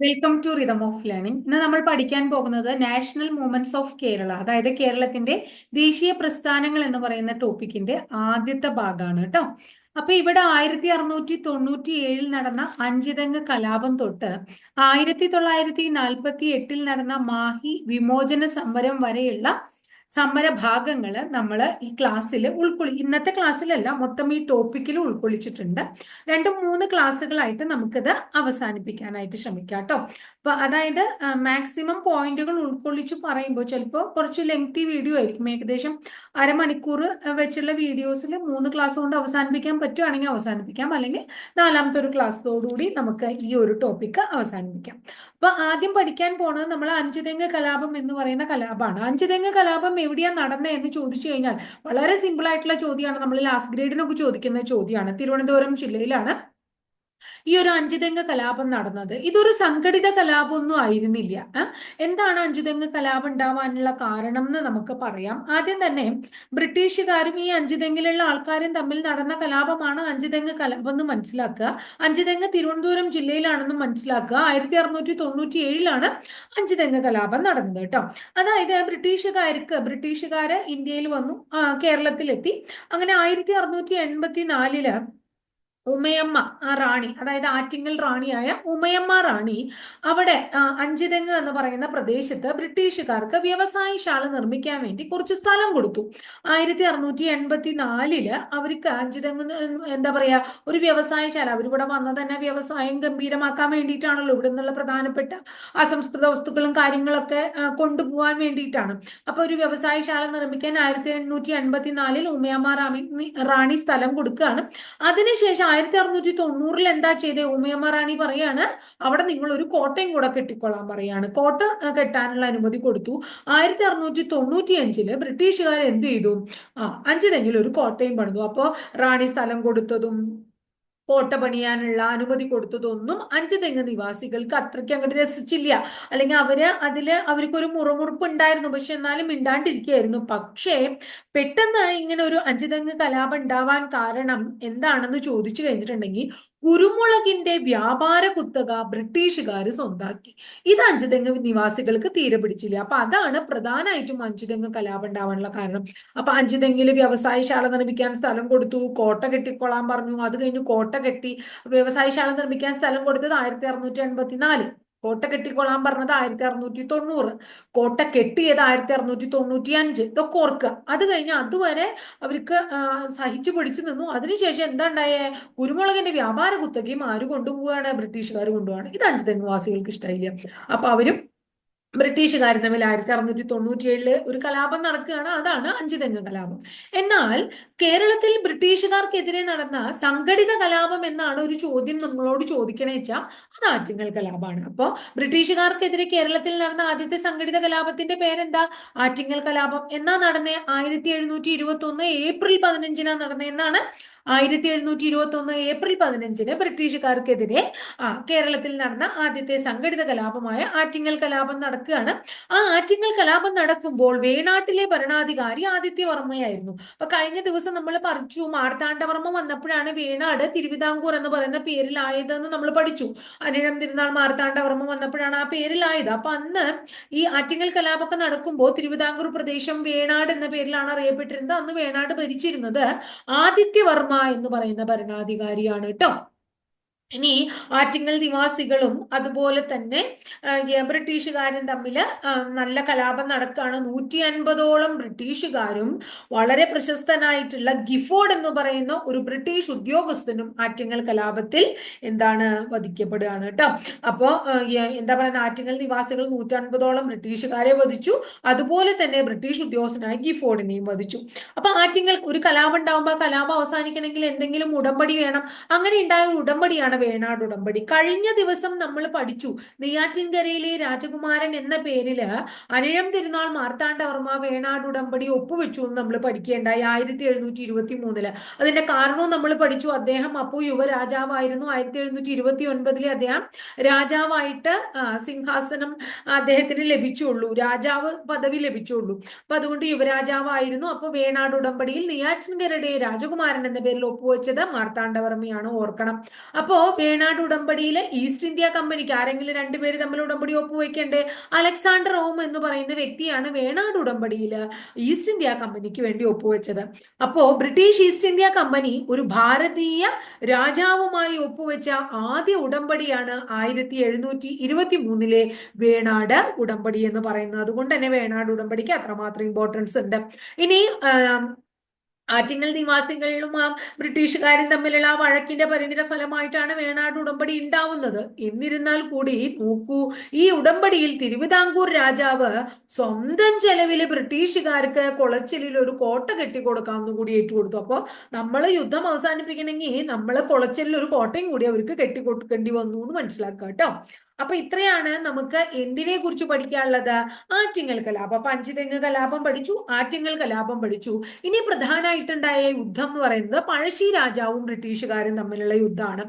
Welcome to rhythm of learning ഇന്ന് നമ്മൾ പഠിക്കാൻ പോകുന്നത് നാഷണൽ മൂവ്മെന്റ്സ് ഓഫ് കേരള അതായത് കേരളത്തിന്റെ ദേശീയ പ്രസ്ഥാനങ്ങൾ എന്ന് പറയുന്ന ടോപ്പിക്കിന്റെ ആദ്യത്തെ ഭാഗമാണ് കേട്ടോ. അപ്പൊ ഇവിടെ ആയിരത്തി അറുന്നൂറ്റി തൊണ്ണൂറ്റി ഏഴിൽ നടന്ന അഞ്ചിതങ്ങ് കലാപം തൊട്ട് ആയിരത്തി തൊള്ളായിരത്തി നാൽപ്പത്തി എട്ടിൽ നടന്ന മാഹി വിമോചന സമരം വരെയുള്ള സമരഭാഗങ്ങൾ നമ്മൾ ഈ ക്ലാസ്സിൽ ഉൾക്കൊള്ളി ഇന്നത്തെ ക്ലാസ്സിലല്ല മൊത്തം ഈ ടോപ്പിക്കിൽ ഉൾക്കൊള്ളിച്ചിട്ടുണ്ട്. രണ്ട് മൂന്ന് ക്ലാസ്സുകളായിട്ട് നമുക്കിത് അവസാനിപ്പിക്കാനായിട്ട് ശ്രമിക്കാം കേട്ടോ. അപ്പൊ അതായത് മാക്സിമം പോയിന്റുകൾ ഉൾക്കൊള്ളിച്ച് പറയുമ്പോൾ ചിലപ്പോൾ കുറച്ച് ലെങ്തി വീഡിയോ ആയിരിക്കും. ഏകദേശം അരമണിക്കൂർ വെച്ചുള്ള വീഡിയോസിൽ മൂന്ന് ക്ലാസ് കൊണ്ട് അവസാനിപ്പിക്കാൻ പറ്റുവാണെങ്കിൽ അവസാനിപ്പിക്കാം. അല്ലെങ്കിൽ നാലാമത്തെ ഒരു ക്ലാസ്സോടുകൂടി നമുക്ക് ഈ ഒരു ടോപ്പിക്ക് അവസാനിപ്പിക്കാം. അപ്പൊ ആദ്യം പഠിക്കാൻ പോണത് നമ്മൾ അഞ്ചുതെങ്ങ് കലാപം എന്ന് പറയുന്ന കലാപമാണ്. അഞ്ചുതെങ്ങ് കലാപം എവിടെയാ നടന്നത് എന്ന് ചോദിച്ചു കഴിഞ്ഞാൽ വളരെ സിമ്പിൾ ആയിട്ടുള്ള ചോദ്യമാണ്. നമ്മൾ ലാസ്റ്റ് ഗ്രേഡിനൊക്കെ ചോദിക്കുന്ന ചോദ്യമാണ്. തിരുവനന്തപുരം ജില്ലയിലാണ് ഈ ഒരു അഞ്ചുതെങ്ങ് കലാപം നടന്നത്? ഇതൊരു സംഘടിത കലാപമൊന്നും ആയിരുന്നില്ല. എന്താണ് അഞ്ചുതെങ്ങ് കലാപം ഉണ്ടാവാനുള്ള കാരണം എന്ന് നമുക്ക് പറയാം. ആദ്യം തന്നെ ബ്രിട്ടീഷുകാരും ഈ അഞ്ചുതെങ്ങിലുള്ള ആൾക്കാരും തമ്മിൽ നടന്ന കലാപമാണ് അഞ്ചുതെങ്ങ് കലാപം എന്ന് മനസ്സിലാക്കുക. അഞ്ചുതെങ്ങ് തിരുവനന്തപുരം ജില്ലയിലാണെന്ന് മനസ്സിലാക്കുക. ആയിരത്തി അറുന്നൂറ്റി തൊണ്ണൂറ്റി ഏഴിലാണ് അഞ്ചുതെങ്ങ് കലാപം നടന്നത് കേട്ടോ. അതായത് ബ്രിട്ടീഷുകാർക്ക് ബ്രിട്ടീഷുകാര് ഇന്ത്യയിൽ വന്നു കേരളത്തിലെത്തി. അങ്ങനെ ആയിരത്തി അറുന്നൂറ്റി എൺപത്തി നാലിൽ ഉമയമ്മ ആ റാണി അതായത് ആറ്റിങ്ങൽ റാണിയായ ഉമയമ്മ റാണി അവിടെ അഞ്ചുതെങ്ങ് എന്ന് പറയുന്ന പ്രദേശത്ത് ബ്രിട്ടീഷുകാർക്ക് വ്യവസായശാല നിർമ്മിക്കാൻ വേണ്ടി കുറച്ച് സ്ഥലം കൊടുത്തു. ആയിരത്തി അറുന്നൂറ്റി എൺപത്തി നാലിൽ അവർക്ക് അഞ്ചുതെങ്ങ് എന്താ പറയാ ഒരു വ്യവസായശാല അവരിവിടെ വന്ന തന്നെ വ്യവസായം ഗംഭീരമാക്കാൻ വേണ്ടിയിട്ടാണല്ലോ ഇവിടെ നിന്നുള്ള പ്രധാനപ്പെട്ട അസംസ്കൃത വസ്തുക്കളും കാര്യങ്ങളൊക്കെ കൊണ്ടുപോകാൻ വേണ്ടിയിട്ടാണ്. അപ്പൊ ഒരു വ്യവസായശാല നിർമ്മിക്കാൻ ആയിരത്തി എണ്ണൂറ്റി എൺപത്തി നാലിൽ ഉമയമ്മ റാണി റാണി സ്ഥലം കൊടുക്കുകയാണ്. അതിനുശേഷം ആയിരത്തി അറുന്നൂറ്റി തൊണ്ണൂറിൽ എന്താ ചെയ്തേ? ഉമയമ്മ റാണി പറയാണ് അവിടെ നിങ്ങൾ ഒരു കോട്ടയും കൂടെ കെട്ടിക്കൊള്ളാൻ പറയാണ്. കോട്ട കെട്ടാനുള്ള അനുമതി കൊടുത്തു. ആയിരത്തി അറുന്നൂറ്റി തൊണ്ണൂറ്റി അഞ്ചിൽ ബ്രിട്ടീഷുകാർ എന്ത് ചെയ്തു? ആ അഞ്ചിതെങ്കിലും ഒരു കോട്ടയും പണിതു. അപ്പോ റാണി സ്ഥലം കൊടുത്തതും കോട്ട പണിയാനുള്ള അനുമതി കൊടുത്തതൊന്നും അഞ്ച് തെങ്ങ് നിവാസികൾക്ക് അത്രയ്ക്ക് അങ്ങോട്ട് രസിച്ചില്ല. അല്ലെങ്കിൽ അവർ അതിൽ അവർക്കൊരു മുറമുറുപ്പ് ഉണ്ടായിരുന്നു പക്ഷെ എന്നാലും മിണ്ടാണ്ടിരിക്കുകയായിരുന്നു. പക്ഷേ പെട്ടെന്ന് ഇങ്ങനെ ഒരു അഞ്ച് തെങ്ങ് കലാപം ഉണ്ടാവാൻ കാരണം എന്താണെന്ന് ചോദിച്ചു കഴിഞ്ഞിട്ടുണ്ടെങ്കിൽ കുരുമുളകിന്റെ വ്യാപാര കുത്തക ബ്രിട്ടീഷുകാർ സ്വന്താക്കി. ഇത് അഞ്ചുതെങ്ങ് നിവാസികൾക്ക് തീരെ പിടിച്ചില്ല. അപ്പൊ അതാണ് പ്രധാനമായിട്ടും അഞ്ചുതെങ്ങ് കലാപം ഉണ്ടാവാനുള്ള കാരണം. അപ്പൊ അഞ്ചുതെങ്ങിൽ വ്യവസായശാല നിർമ്മിക്കാൻ സ്ഥലം കൊടുത്തു കോട്ട കെട്ടിക്കൊള്ളാൻ പറഞ്ഞു. അത് കഴിഞ്ഞ് കോട്ട കെട്ടി വ്യവസായശാല നിർമ്മിക്കാൻ സ്ഥലം കൊടുത്തത് ആയിരത്തി അറുന്നൂറ്റി എൺപത്തി നാല് കോട്ട കെട്ടിക്കൊള്ളാൻ പറഞ്ഞത് ആയിരത്തി അറുന്നൂറ്റി തൊണ്ണൂറ് കോട്ട കെട്ടിയത് ആയിരത്തി അറുന്നൂറ്റി തൊണ്ണൂറ്റി അഞ്ച് ഇതൊക്കെ ഓർക്കുക. അത് കഴിഞ്ഞ് അതുവരെ അവർക്ക് സഹിച്ചു പിടിച്ചു നിന്നു. അതിനുശേഷം എന്താ ഉണ്ടായേ? കുരുമുളകിന്റെ വ്യാപാര കുത്തകയും ആര് കൊണ്ടുപോവുകയാണ് ബ്രിട്ടീഷുകാർ കൊണ്ടുപോവാണ്. ഇത് അഞ്ച് തെങ്ങുവാസികൾക്ക് ഇഷ്ടമായില്ല അപ്പൊ അവരും ബ്രിട്ടീഷുകാർ തമ്മിൽ ആയിരത്തി അറുന്നൂറ്റി തൊണ്ണൂറ്റി ഏഴിൽ ഒരു കലാപം നടക്കുകയാണ്. അതാണ് അഞ്ചുതെങ്ങ് കലാപം. എന്നാൽ കേരളത്തിൽ ബ്രിട്ടീഷുകാർക്കെതിരെ നടന്ന സംഘടിത കലാപം എന്നാണ് ഒരു ചോദ്യം നമ്മളോട് ചോദിക്കണേ വെച്ചാൽ അത് ആറ്റിങ്ങൽ കലാപമാണ്. അപ്പോൾ ബ്രിട്ടീഷുകാർക്കെതിരെ കേരളത്തിൽ നടന്ന ആദ്യത്തെ സംഘടിത കലാപത്തിന്റെ പേരെന്താ? ആറ്റിങ്ങൽ കലാപം. എന്നാ നടന്നേ? ആയിരത്തി എഴുന്നൂറ്റി ഇരുപത്തി ഒന്ന് ഏപ്രിൽ പതിനഞ്ചിനാ നടന്നേ എന്നാണ് ആയിരത്തി എഴുന്നൂറ്റി ഇരുപത്തി ഒന്ന് ഏപ്രിൽ പതിനഞ്ചിന് ബ്രിട്ടീഷുകാർക്കെതിരെ കേരളത്തിൽ നടന്ന ആദ്യത്തെ സംഘടിത കലാപമായ ആറ്റിങ്ങൽ കലാപം നടക്കുകയാണ്. ആ ആറ്റിങ്ങൽ കലാപം നടക്കുമ്പോൾ വേണാട്ടിലെ ഭരണാധികാരി ആദിത്യവർമ്മയായിരുന്നു അപ്പൊ കഴിഞ്ഞ ദിവസം നമ്മൾ പറിച്ചു മാർത്താണ്ഡവർമ്മ വന്നപ്പോഴാണ് വേണാട് തിരുവിതാംകൂർ എന്ന് പറയുന്ന പേരിലായതെന്ന് നമ്മൾ പഠിച്ചു. അനിഴം തിരുനാൾ മാർത്താണ്ഡവർമ്മ വന്നപ്പോഴാണ് ആ പേരിലായത്. അപ്പൊ അന്ന് ഈ ആറ്റിങ്ങൽ കലാപമൊക്കെ നടക്കുമ്പോൾ തിരുവിതാംകൂർ പ്രദേശം വേണാട് എന്ന പേരിലാണ് അറിയപ്പെട്ടിരുന്നത്. അന്ന് വേണാട് ഭരിച്ചിരുന്നത് ആദിത്യവർമ്മ എന്ന് പറയുന്ന ഭരണാധികാരിയാണ് കേട്ടോ. ഇനി ആറ്റിങ്ങൽ നിവാസികളും അതുപോലെ തന്നെ ബ്രിട്ടീഷുകാരും തമ്മിൽ നല്ല കലാപം നടക്കുകയാണ് നൂറ്റി അൻപതോളം ബ്രിട്ടീഷുകാരും വളരെ പ്രശസ്തനായിട്ടുള്ള ഗിഫോർഡ് എന്ന് പറയുന്ന ഒരു ബ്രിട്ടീഷ് ഉദ്യോഗസ്ഥനും ആറ്റിങ്ങൽ കലാപത്തിൽ എന്താണ് വധിക്കപ്പെടുകയാണ് കേട്ടോ. അപ്പോൾ എന്താ പറയുന്ന ആറ്റിങ്ങൽ നിവാസികൾ നൂറ്റൻപതോളം ബ്രിട്ടീഷുകാരെ വധിച്ചു. അതുപോലെ തന്നെ ബ്രിട്ടീഷ് ഉദ്യോഗസ്ഥനായ ഗിഫോർഡിനെയും വധിച്ചു. അപ്പൊ ആറ്റിങ്ങൽ ഒരു കലാപം ഉണ്ടാകുമ്പോൾ കലാപം അവസാനിക്കണമെങ്കിൽ എന്തെങ്കിലും ഉടമ്പടി വേണം. അങ്ങനെ ഉണ്ടായ ഉടമ്പടിയാണ് വേണാട് ഉടമ്പടി. കഴിഞ്ഞ ദിവസം നമ്മൾ പഠിച്ചു. നെയ്യാറ്റിൻകരയിലെ രാജകുമാരൻ എന്ന പേരിൽ അനിഴം തിരുനാൾ മാർത്താണ്ഡവർമ്മ വേണാട് ഉടമ്പടി ഒപ്പുവെച്ചു എന്ന് നമ്മൾ പഠിക്കേണ്ടായി ആയിരത്തി എഴുന്നൂറ്റി ഇരുപത്തി മൂന്നിൽ അതിന്റെ കാരണവും നമ്മൾ പഠിച്ചു. അദ്ദേഹം അപ്പോൾ യുവരാജാവായിരുന്നു. ആയിരത്തി എഴുന്നൂറ്റി ഇരുപത്തി ഒൻപതിലെ അദ്ദേഹം രാജാവായിട്ട് സിംഹാസനം അദ്ദേഹത്തിന് ലഭിച്ചുള്ളൂ. രാജാവ് പദവി ലഭിച്ചുള്ളൂ. അപ്പൊ അതുകൊണ്ട് യുവരാജാവായിരുന്നു. അപ്പൊ വേണാട് ഉടമ്പടിയിൽ നെയ്യാറ്റിൻകരയുടെ രാജകുമാരൻ എന്ന പേരിൽ ഒപ്പുവെച്ചത് മാർത്താണ്ഡവർമ്മയാണ് ഓർക്കണം. അപ്പോ വേണാട് ഉടമ്പടിയിൽ ഈസ്റ്റ് ഇന്ത്യ കമ്പനിക്ക് ആരെങ്കിലും രണ്ടുപേര് തമ്മിൽ ഉടമ്പടി ഒപ്പുവെക്കണ്ടേ? അലക്സാണ്ടർ ഓം എന്ന് പറയുന്ന വ്യക്തിയാണ് വേണാട് ഉടമ്പടിയിൽ ഈസ്റ്റ് ഇന്ത്യ കമ്പനിക്ക് വേണ്ടി ഒപ്പുവെച്ചത്. അപ്പോ ബ്രിട്ടീഷ് ഈസ്റ്റ് ഇന്ത്യ കമ്പനി ഒരു ഭാരതീയ രാജാവുമായി ഒപ്പുവെച്ച ആദ്യ ഉടമ്പടിയാണ് ആയിരത്തി എഴുന്നൂറ്റി ഇരുപത്തി മൂന്നിലെ വേണാട് ഉടമ്പടി എന്ന് പറയുന്നത്. അതുകൊണ്ട് തന്നെ വേണാട് ഉടമ്പടിക്ക് അത്രമാത്രം ഇമ്പോർട്ടൻസ് ഉണ്ട്. ഇനി ആറ്റിങ്ങൽ നിവാസികളിലും ആ ബ്രിട്ടീഷുകാരും തമ്മിലുള്ള ആ വഴക്കിന്റെ പരിണിത ഫലമായിട്ടാണ് വേണാട് ഉടമ്പടി ഉണ്ടാവുന്നത് എന്നിരുന്നാൽ കൂടി നോക്കൂ ഈ ഉടമ്പടിയിൽ തിരുവിതാംകൂർ രാജാവ് സ്വന്തം ചെലവിൽ ബ്രിട്ടീഷുകാർക്ക് കുളച്ചിലിൽ ഒരു കോട്ട കെട്ടി കൊടുക്കാമെന്നും കൂടി ഏറ്റുകൊടുത്തു. അപ്പോൾ നമ്മൾ യുദ്ധം അവസാനിപ്പിക്കണമെങ്കിൽ നമ്മൾ കൊളച്ചിലിൽ ഒരു കോട്ടയും കൂടി അവർക്ക് കെട്ടിക്കൊടുക്കേണ്ടി വന്നു എന്ന് മനസ്സിലാക്കുക കേട്ടോ അപ്പൊ ഇത്രയാണ് നമുക്ക് എന്തിനെ കുറിച്ച് പഠിക്കാനുള്ളത്? ആറ്റിങ്ങൽ കലാപം അപ്പൊ അഞ്ചുതെങ്ങ് കലാപം പഠിച്ചു? ആറ്റിങ്ങൽ കലാപം പഠിച്ചു. ഇനി പ്രധാനമായിട്ടുണ്ടായ യുദ്ധം എന്ന് പറയുന്നത് പഴശ്ശി രാജാവും ബ്രിട്ടീഷുകാരും തമ്മിലുള്ള യുദ്ധമാണ്.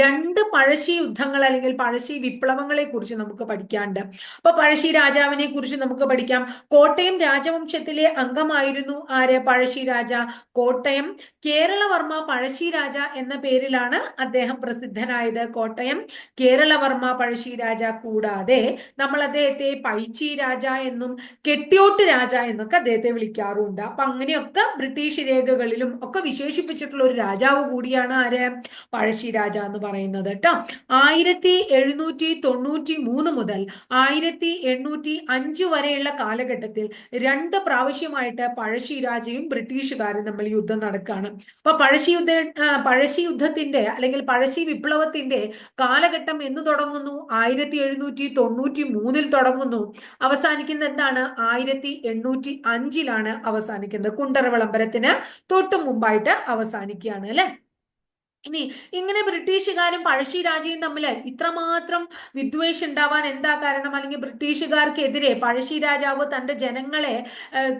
രണ്ട് പഴശ്ശി യുദ്ധങ്ങൾ അല്ലെങ്കിൽ പഴശ്ശി വിപ്ലവങ്ങളെ കുറിച്ച് നമുക്ക് പഠിക്കാണ്ട് അപ്പൊ പഴശ്ശി രാജാവിനെ കുറിച്ച് നമുക്ക് പഠിക്കാം. കോട്ടയം രാജവംശത്തിലെ അംഗമായിരുന്നു ആര്? പഴശ്ശി രാജ കോട്ടയം. കേരളവർമ്മ പഴശ്ശി രാജ എന്ന പേരിലാണ് അദ്ദേഹം പ്രസിദ്ധനായത് കോട്ടയം. കേരളവർമ്മ പഴശ്ശി രാജ കൂടാതെ നമ്മൾ അദ്ദേഹത്തെ പൈച്ചി രാജ എന്നും കെട്ടിയോട്ട് രാജ എന്നൊക്കെ അദ്ദേഹത്തെ വിളിക്കാറുണ്ട്. അപ്പൊ അങ്ങനെയൊക്കെ ബ്രിട്ടീഷ് രേഖകളിലും ഒക്കെ വിശേഷിപ്പിച്ചിട്ടുള്ള ഒരു രാജാവ് കൂടിയാണ് ആര്? പഴശ്ശി രാജ എന്ന് പറയുന്നത് കേട്ടോ. ആയിരത്തി എഴുന്നൂറ്റി തൊണ്ണൂറ്റി മൂന്ന് മുതൽ ആയിരത്തി എണ്ണൂറ്റി അഞ്ച് വരെയുള്ള കാലഘട്ടത്തിൽ രണ്ട് പ്രാവശ്യമായിട്ട് പഴശ്ശി രാജയും ബ്രിട്ടീഷുകാരും തമ്മിൽ യുദ്ധം നടക്കുകയാണ് അപ്പൊ പഴശ്ശി യുദ്ധ പഴശ്ശി യുദ്ധത്തിന്റെ അല്ലെങ്കിൽ പഴശ്ശി വിപ്ലവത്തിന്റെ കാലഘട്ടം എന്ന് തുടങ്ങുന്നു. ആയിരത്തി എഴുന്നൂറ്റി തൊണ്ണൂറ്റി മൂന്നിൽ തുടങ്ങുന്നു. അവസാനിക്കുന്ന എന്താണ്? ആയിരത്തി എണ്ണൂറ്റി അഞ്ചിലാണ് അവസാനിക്കുന്നത്. കുണ്ടറ വിളംബരത്തിന് തൊട്ടു മുമ്പായിട്ട് അവസാനിക്കുകയാണ് അല്ലെ? ഇനി ഇങ്ങനെ ബ്രിട്ടീഷുകാരും പഴശ്ശി രാജയും തമ്മിൽ ഇത്രമാത്രം വിദ്വേഷം ഉണ്ടാവാൻ എന്താ കാരണം? അല്ലെങ്കിൽ ബ്രിട്ടീഷുകാർക്കെതിരെ പഴശ്ശി രാജാവ് തന്റെ ജനങ്ങളെ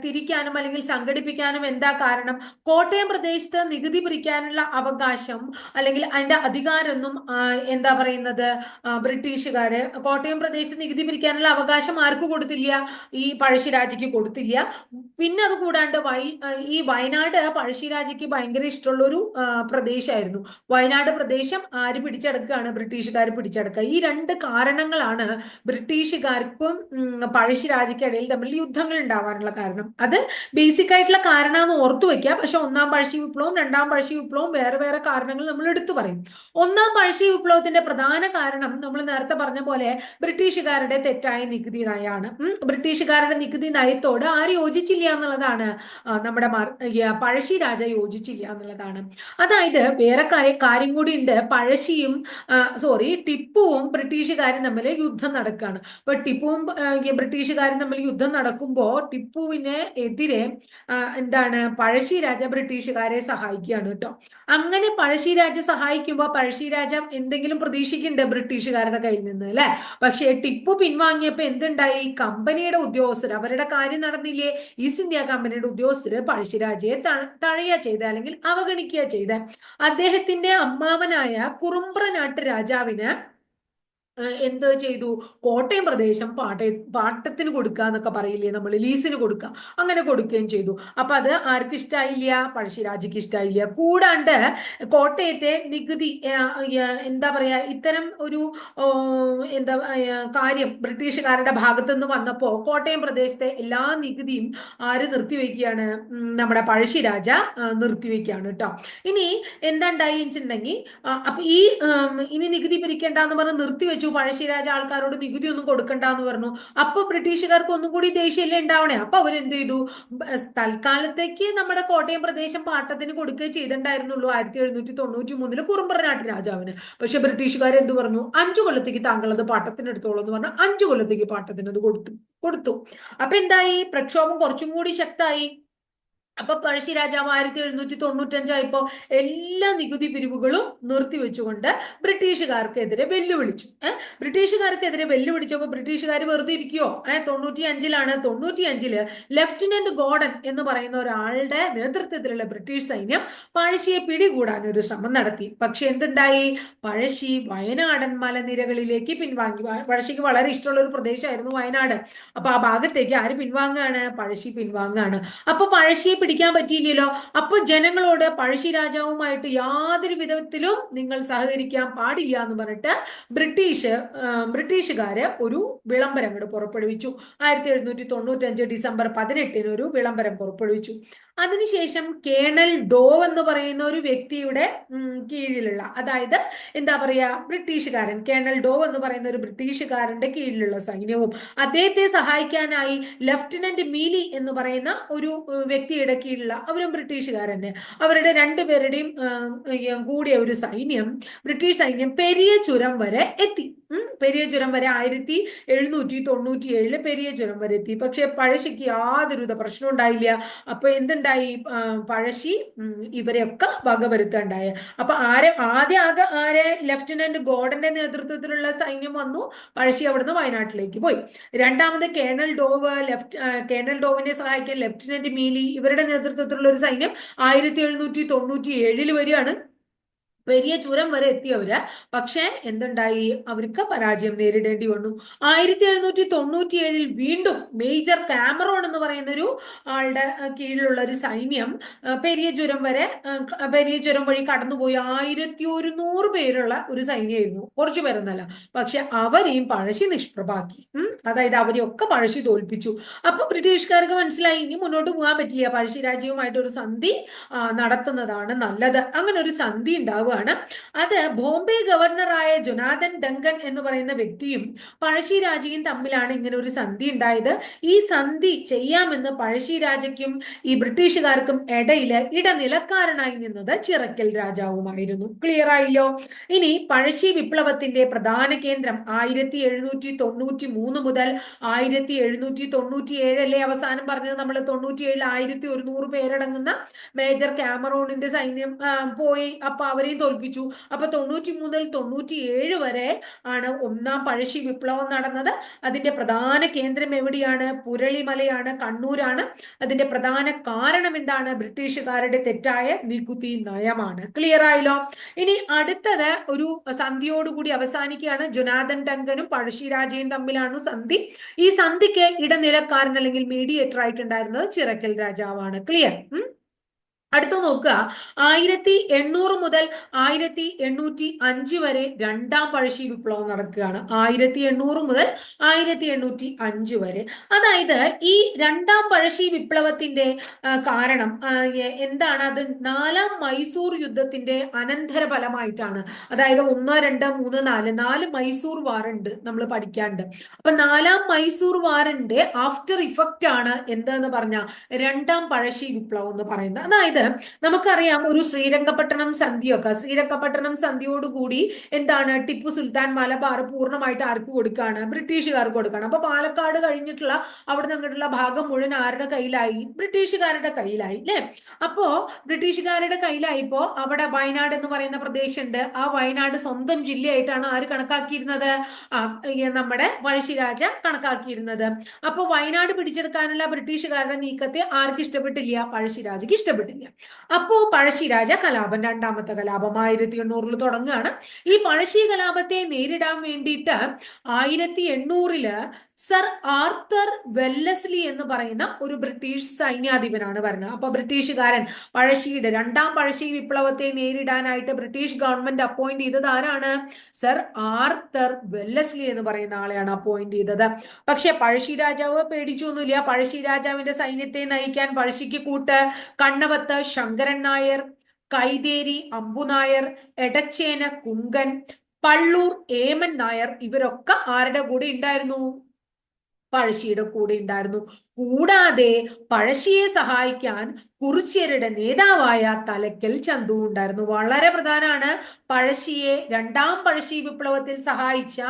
തിരിക്കാനും അല്ലെങ്കിൽ സംഘടിപ്പിക്കാനും എന്താ കാരണം? കോട്ടയം പ്രദേശത്ത് നികുതി പിരിക്കാനുള്ള അവകാശം അല്ലെങ്കിൽ അതിന്റെ അധികാരമൊന്നും എന്താ പറയുന്നത് ബ്രിട്ടീഷുകാര് കോട്ടയം പ്രദേശത്ത് നികുതി പിരിക്കാനുള്ള അവകാശം ആർക്ക് കൊടുത്തില്ല? ഈ പഴശ്ശിരാജയ്ക്ക് കൊടുത്തില്ല. പിന്നെ അത് കൂടാണ്ട് വൈ ഈ വയനാട് പഴശ്ശിരാജയ്ക്ക് ഭയങ്കര ഇഷ്ടമുള്ള ഒരു പ്രദേശമായിരുന്നു വയനാട് പ്രദേശം ആര് പിടിച്ചെടുക്കുകയാണ് ബ്രിട്ടീഷുകാർ പിടിച്ചെടുക്കുക? ഈ രണ്ട് കാരണങ്ങളാണ് ബ്രിട്ടീഷുകാർക്കും പഴശ്ശിരാജയ്ക്കിടയിൽ തമ്മിൽ യുദ്ധങ്ങൾ ഉണ്ടാവാനുള്ള കാരണം. അത് ബേസിക് ആയിട്ടുള്ള കാരണമെന്ന് ഓർത്തു വെക്കുക. പക്ഷെ ഒന്നാം പഴശ്ശി വിപ്ലവം രണ്ടാം പഴശ്ശി വിപ്ലവം വേറെ വേറെ കാരണങ്ങൾ നമ്മൾ എടുത്തു പറയും. ഒന്നാം പഴശ്ശി വിപ്ലവത്തിന്റെ പ്രധാന കാരണം നമ്മൾ നേരത്തെ പറഞ്ഞ പോലെ ബ്രിട്ടീഷുകാരുടെ തെറ്റായ നികുതി നയമാണ്. ബ്രിട്ടീഷുകാരുടെ നികുതി നയത്തോട് ആര് യോജിച്ചില്ല എന്നുള്ളതാണ് നമ്മുടെ പഴശ്ശി രാജ യോജിച്ചില്ല എന്നുള്ളതാണ്. അതായത് വേറെ കാര്യം കൂടി ഉണ്ട് പഴശ്ശിയും സോറി ടിപ്പുവും ബ്രിട്ടീഷുകാരും തമ്മിൽ യുദ്ധം നടക്കുകയാണ് അപ്പൊ ടിപ്പുവും ബ്രിട്ടീഷുകാരും തമ്മിൽ യുദ്ധം നടക്കുമ്പോൾ ടിപ്പുവിന് എതിരെ എന്താണ് പഴശ്ശി രാജ ബ്രിട്ടീഷുകാരെ സഹായിക്കുകയാണ് കേട്ടോ. അങ്ങനെ പഴശ്ശി രാജ സഹായിക്കുമ്പോൾ പഴശ്ശി രാജ എന്തെങ്കിലും പ്രതീക്ഷിക്കുന്നുണ്ട് ബ്രിട്ടീഷുകാരുടെ കയ്യിൽ നിന്ന് അല്ലെ? പക്ഷേ ടിപ്പു പിൻവാങ്ങിയപ്പോൾ എന്തുണ്ടായി? കമ്പനിയുടെ ഉദ്യോഗസ്ഥർ അവരുടെ കാര്യം നടന്നില്ലേ? ഈസ്റ്റ് ഇന്ത്യ കമ്പനിയുടെ ഉദ്യോഗസ്ഥർ പഴശ്ശിരാജയെ തഴയുക ചെയ്ത അല്ലെങ്കിൽ അവഗണിക്കുക ചെയ്ത. അദ്ദേഹത്തിന്റെ അമ്മാവനായ കുറുമ്പ്രനാട്ട് രാജാവിന് എന്ത് ചെയ്തു? കോട്ടയം പ്രദേശം പാട്ട പാട്ടത്തിന് കൊടുക്കുക എന്നൊക്കെ പറയില്ലേ നമ്മൾ ലീസിന് കൊടുക്കുക അങ്ങനെ കൊടുക്കുകയും ചെയ്തു. അപ്പൊ അത് ആർക്കും ഇഷ്ടമായില്ല പഴശ്ശിരാജയ്ക്ക് ഇഷ്ടമായില്ല കൂടാണ്ട് കോട്ടയത്തെ നികുതി എന്താ പറയാ ഇത്തരം ഒരു എന്താ കാര്യം ബ്രിട്ടീഷുകാരുടെ ഭാഗത്തു നിന്ന് വന്നപ്പോ കോട്ടയം പ്രദേശത്തെ എല്ലാ നികുതിയും ആര് നിർത്തിവെക്കുകയാണ് നമ്മുടെ പഴശ്ശിരാജ നിർത്തിവെക്കുകയാണ് കേട്ടോ ഇനി എന്താ ഉണ്ടായി വെച്ചിട്ടുണ്ടെങ്കിൽ അപ്പൊ ഈ ഇനി നികുതി പിരിക്കേണ്ടെന്ന് പറഞ്ഞ് നിർത്തിവെച്ചു വെച്ചു പഴശ്ശിരാജ ആൾക്കാരോട് നികുതി ഒന്നും കൊടുക്കണ്ട എന്ന് പറഞ്ഞു. അപ്പൊ ബ്രിട്ടീഷുകാർക്ക് ഒന്നും കൂടി ദേഷ്യല്ലേ ഉണ്ടാവണേ? അപ്പൊ അവരെന്ത് ചെയ്തു? തൽക്കാലത്തേക്ക് നമ്മുടെ കോട്ടയം പ്രദേശം പാട്ടത്തിന് കൊടുക്കുകയും ചെയ്തിട്ടുണ്ടായിരുന്നുള്ളൂ ആയിരത്തി എഴുന്നൂറ്റി തൊണ്ണൂറ്റി മൂന്നിൽ കുറുമ്പറനാട്ട് രാജാവിന്. പക്ഷെ ബ്രിട്ടീഷുകാർ എന്ത് പറഞ്ഞു? അഞ്ചു കൊല്ലത്തേക്ക് താങ്കൾ അത് പാട്ടത്തിന് എടുത്തോളൂ എന്ന് പറഞ്ഞു. അഞ്ചു കൊല്ലത്തേക്ക് പാട്ടത്തിന് അത് കൊടുത്തു കൊടുത്തു. അപ്പൊ എന്തായി? പ്രക്ഷോഭം കുറച്ചും കൂടി ശക്തമായി. അപ്പൊ പഴശ്ശി രാജാവ് ആയിരത്തി എഴുന്നൂറ്റി തൊണ്ണൂറ്റഞ്ചായപ്പോ എല്ലാ നികുതി പിരിവുകളും നിർത്തിവെച്ചുകൊണ്ട് ബ്രിട്ടീഷുകാർക്കെതിരെ വെല്ലുവിളിച്ചു. ഏഹ് ബ്രിട്ടീഷുകാർക്കെതിരെ വെല്ലുവിളിച്ചപ്പോൾ ബ്രിട്ടീഷുകാർ വെറുതെ ഇരിക്കുകയോ ഏഹ് തൊണ്ണൂറ്റി അഞ്ചിലാണ് തൊണ്ണൂറ്റി അഞ്ചിൽ ലെഫ്റ്റനന്റ് ഗോർഡൻ എന്ന് പറയുന്ന ഒരാളുടെ നേതൃത്വത്തിലുള്ള ബ്രിട്ടീഷ് സൈന്യം പഴശ്ശിയെ പിടികൂടാൻ ഒരു ശ്രമം നടത്തി. പക്ഷെ എന്തുണ്ടായി? പഴശ്ശി വയനാടൻ മലനിരകളിലേക്ക് പിൻവാങ്ങി. പഴശ്ശിക്ക് വളരെ ഇഷ്ടമുള്ള ഒരു പ്രദേശമായിരുന്നു വയനാട്. അപ്പൊ ആ ഭാഗത്തേക്ക് ആര് പിൻവാങ്ങാണ്? പഴശ്ശി പിൻവാങ്ങാണ്. അപ്പൊ പഴശ്ശിയെ പിടിക്കാൻ പറ്റിയില്ലല്ലോ. അപ്പൊ ജനങ്ങളോട് പഴശ്ശി രാജാവുമായിട്ട് യാതൊരു വിധത്തിലും നിങ്ങൾ സഹകരിക്കാൻ പാടില്ല എന്ന് പറഞ്ഞിട്ട് ബ്രിട്ടീഷ് ബ്രിട്ടീഷുകാര് ഒരു വിളംബരം അങ്ങോട്ട് പുറപ്പെടുവിച്ചു. ആയിരത്തി എഴുന്നൂറ്റി തൊണ്ണൂറ്റി അഞ്ച് ഡിസംബർ പതിനെട്ടിന് ഒരു വിളംബരം പുറപ്പെടുവിച്ചു. അതിനുശേഷം കേണൽ ഡോ എന്ന് പറയുന്ന ഒരു വ്യക്തിയുടെ കീഴിലുള്ള അതായത് എന്താ പറയുക ബ്രിട്ടീഷുകാരൻ. കേണൽ ഡോ എന്ന് പറയുന്ന ഒരു ബ്രിട്ടീഷുകാരന്റെ കീഴിലുള്ള സൈന്യവും അദ്ദേഹത്തെ സഹായിക്കാനായി ലഫ്റ്റനന്റ് മീലി എന്ന് പറയുന്ന ഒരു വ്യക്തിയുടെ കീഴിലുള്ള അവരും ബ്രിട്ടീഷുകാരനെ. അവരുടെ രണ്ടുപേരുടെയും കൂടിയ ഒരു സൈന്യം ബ്രിട്ടീഷ് സൈന്യം പെരിയ ചുരം വരെ എത്തി. പെരിയ ചുരം വരെ ആയിരത്തി എഴുന്നൂറ്റി തൊണ്ണൂറ്റി ഏഴിൽ പെരിയ ചുരം വരെ എത്തി. പക്ഷെ പഴശ്ശിക്ക് യാതൊരുവിധ പ്രശ്നം ഉണ്ടായില്ല. അപ്പൊ എന്തുണ്ടായി പഴശ്ശി ഇവരെയൊക്കെ വകവരുത്തുണ്ടായ അപ്പൊ ആരെ ആദ്യം ആകെ ആരെ ലെഫ്റ്റനന്റ് ഗോഡന്റെ നേതൃത്വത്തിലുള്ള സൈന്യം വന്നു പഴശ്ശി അവിടുന്ന് വയനാട്ടിലേക്ക് പോയി. രണ്ടാമത് കേണൽ ഡോവ് ലെഫ്റ്റ് കേണൽ ഡോവിനെ സഹായിക്കാൻ ലെഫ്റ്റനന്റ് മീലി ഇവരുടെ നേതൃത്വത്തിലുള്ള ഒരു സൈന്യം ആയിരത്തി എഴുന്നൂറ്റി തൊണ്ണൂറ്റി ഏഴിൽ വരികയാണ്. വലിയ ചുരം വരെ എത്തിയവര് പക്ഷേ എന്തുണ്ടായി? അവർക്ക് പരാജയം നേരിടേണ്ടി വന്നു. ആയിരത്തി എഴുന്നൂറ്റി തൊണ്ണൂറ്റി ഏഴിൽ വീണ്ടും മേജർ കാമറോൺ എന്ന് പറയുന്ന ഒരു ആളുടെ കീഴിലുള്ള ഒരു സൈന്യം പെരിയ ചുരം വരെ പെരിയ ചുരം വഴി കടന്നുപോയി. ആയിരത്തി ഒരുന്നൂറ് പേരുള്ള ഒരു സൈന്യമായിരുന്നു കുറച്ചു പേരൊന്നല്ല. പക്ഷെ അവരെയും പഴശ്ശി നിഷ്പ്രഭാക്കി. അതായത് അവരെയൊക്കെ പഴശ്ശി തോൽപ്പിച്ചു. അപ്പൊ ബ്രിട്ടീഷുകാർക്ക് മനസ്സിലായി ഇനി മുന്നോട്ട് പോകാൻ പറ്റില്ല. പഴശ്ശി രാജ്യവുമായിട്ട് ഒരു സന്ധി നടത്തുന്നതാണ് നല്ലത്. അങ്ങനെ ഒരു സന്ധി ഉണ്ടാവുക സംഭവമാണ് അത് ബോംബെ ഗവർണറായ ജൊനാഥൻ ഡങ്കൻ എന്ന് പറയുന്ന വ്യക്തിയും പഴശ്ശി രാജയും തമ്മിലാണ് ഇങ്ങനെ ഒരു സന്ധി ഉണ്ടായത്. ഈ സന്ധി ചെയ്യാമെന്ന് പഴശ്ശി രാജയ്ക്കും ഈ ബ്രിട്ടീഷുകാർക്കും ഇടയിൽ ഇടനിലക്കാരനായി നിന്നത് ചിറക്കൽ രാജാവുമായിരുന്നു. ക്ലിയർ ആയില്ലോ? ഇനി പഴശ്ശി വിപ്ലവത്തിന്റെ പ്രധാന കേന്ദ്രം ആയിരത്തി എഴുന്നൂറ്റി തൊണ്ണൂറ്റി മൂന്ന് മുതൽ ആയിരത്തി എഴുന്നൂറ്റി തൊണ്ണൂറ്റി ഏഴല്ലേ അവസാനം പറഞ്ഞത് നമ്മൾ തൊണ്ണൂറ്റി ഏഴിൽ ആയിരത്തി ഒരുന്നൂറ് പേരടങ്ങുന്ന മേജർ കാമറോണിന്റെ സൈന്യം പോയി. അപ്പൊ അവരെയും തോൽപ്പിച്ചു അപ്പൊ തൊണ്ണൂറ്റി മുതൽ തൊണ്ണൂറ്റി ഏഴ് വരെ ആണ് ഒന്നാം പഴശ്ശി വിപ്ലവം നടന്നത്. അതിന്റെ പ്രധാന കേന്ദ്രം എവിടെയാണ്? പുരളിമലയാണ് കണ്ണൂരാണ്. അതിന്റെ പ്രധാന കാരണം എന്താണ്? ബ്രിട്ടീഷുകാരുടെ തെറ്റായ നികുതി നയമാണ്. ക്ലിയർ ആയല്ലോ? ഇനി അടുത്തത് ഒരു സന്ധിയോടുകൂടി അവസാനിക്കുകയാണ്. ജൊനാഥൻ പഴശ്ശി പഴശ്ശിരാജയും തമ്മിലാണ് സന്ധി. ഈ സന്ധിക്ക് ഇടനിലക്കാരൻ അല്ലെങ്കിൽ മീഡിയേറ്റർ ആയിട്ടുണ്ടായിരുന്നത് ചിറക്കൽ രാജാവാണ്. ക്ലിയർ അടുത്ത നോക്കുക. ആയിരത്തി എണ്ണൂറ് മുതൽ ആയിരത്തി എണ്ണൂറ്റി അഞ്ച് വരെ രണ്ടാം പഴശ്ശി വിപ്ലവം നടക്കുകയാണ്. ആയിരത്തി എണ്ണൂറ് മുതൽ ആയിരത്തി എണ്ണൂറ്റി അഞ്ച് വരെ. അതായത് ഈ രണ്ടാം പഴശ്ശി വിപ്ലവത്തിന്റെ കാരണം എന്താണ്? അത് നാലാം മൈസൂർ യുദ്ധത്തിന്റെ അനന്തര ഫലമായിട്ടാണ്. അതായത് ഒന്ന് രണ്ട് മൂന്ന് നാല് നാല് മൈസൂർ വാറുണ്ട് നമ്മൾ പഠിക്കാണ്ട്. അപ്പൊ നാലാം മൈസൂർ വാറിന്റെ ആഫ്റ്റർ ഇഫക്റ്റ് ആണ് എന്താന്ന് പറഞ്ഞ രണ്ടാം പഴശ്ശി വിപ്ലവം എന്ന് പറയുന്നത്. അതായത് നമുക്കറിയാം ഒരു ശ്രീരംഗപട്ടണം സന്ധിയൊക്കെ ശ്രീരംഗപട്ടണം സന്ധിയോടുകൂടി എന്താണ് ടിപ്പു സുൽത്താൻ മലബാർ പൂർണമായിട്ട് ആർക്ക് കൊടുക്കുകയാണ് ബ്രിട്ടീഷുകാർക്ക് കൊടുക്കുകയാണ് അപ്പൊ പാലക്കാട് കഴിഞ്ഞിട്ടുള്ള അവിടെ നിന്നിട്ടുള്ള ഭാഗം മുഴുവൻ ആരുടെ കയ്യിലായി? ബ്രിട്ടീഷുകാരുടെ കയ്യിലായി അല്ലെ അപ്പോ ബ്രിട്ടീഷുകാരുടെ കയ്യിലായിപ്പോ അവിടെ വയനാട് എന്ന് പറയുന്ന പ്രദേശമുണ്ട്. ആ വയനാട് സ്വന്തം ജില്ലയായിട്ടാണ് ആര് കണക്കാക്കിയിരുന്നത്? നമ്മുടെ പഴശ്ശിരാജ കണക്കാക്കിയിരുന്നത്. അപ്പൊ വയനാട് പിടിച്ചെടുക്കാനുള്ള ബ്രിട്ടീഷുകാരുടെ നീക്കത്തെ ആർക്ക് ഇഷ്ടപ്പെട്ടില്ല? പഴശ്ശിരാജയ്ക്ക് ഇഷ്ടപ്പെട്ടില്ല. അപ്പോ പഴശ്ശിരാജ കലാപം രണ്ടാമത്തെ കലാപം ആയിരത്തി എണ്ണൂറിൽ തുടങ്ങുകയാണ്. ഈ പഴശ്ശി കലാപത്തെ നേരിടാൻ വേണ്ടിയിട്ട് ആയിരത്തി എണ്ണൂറിൽ സർ ആർത്തർ വെല്ലസ്ലി എന്ന് പറയുന്ന ഒരു ബ്രിട്ടീഷ് സൈന്യാധിപനാണ് വരുന്നത്. അപ്പൊ ബ്രിട്ടീഷുകാരൻ പഴശ്ശിയുടെ രണ്ടാം പഴശ്ശി വിപ്ലവത്തെ നേരിടാനായിട്ട് ബ്രിട്ടീഷ് ഗവൺമെന്റ് അപ്പോയിന്റ് ചെയ്തത് ആരാണ്? സർ ആർത്തർ വെല്ലസ്ലി എന്ന് പറയുന്ന ആളെയാണ് അപ്പോയിന്റ് ചെയ്തത്. പക്ഷെ പഴശ്ശി രാജാവ് പേടിച്ചൊന്നുമില്ല. പഴശ്ശി രാജാവിന്റെ സൈന്യത്തെ നയിക്കാൻ പഴശ്ശിക്ക് കൂട്ട് കണ്ണവത്ത് ശങ്കരൻ നായർ കൈതേരി അമ്പുനായർ എടച്ചേന കുങ്കൻ പള്ളൂർ ഏമൻ നായർ ഇവരൊക്കെ ആരുടെ കൂടെ ഉണ്ടായിരുന്നു? പഴശ്ശിയുടെ കൂടെ ഉണ്ടായിരുന്നു. കൂടാതെ പഴശ്ശിയെ സഹായിക്കാൻ കുറിച്യരുടെ നേതാവായ തലക്കൽ ചന്തു ഉണ്ടായിരുന്നു. വളരെ പ്രധാനമാണ് പഴശ്ശിയെ രണ്ടാം പഴശ്ശി വിപ്ലവത്തിൽ സഹായിച്ച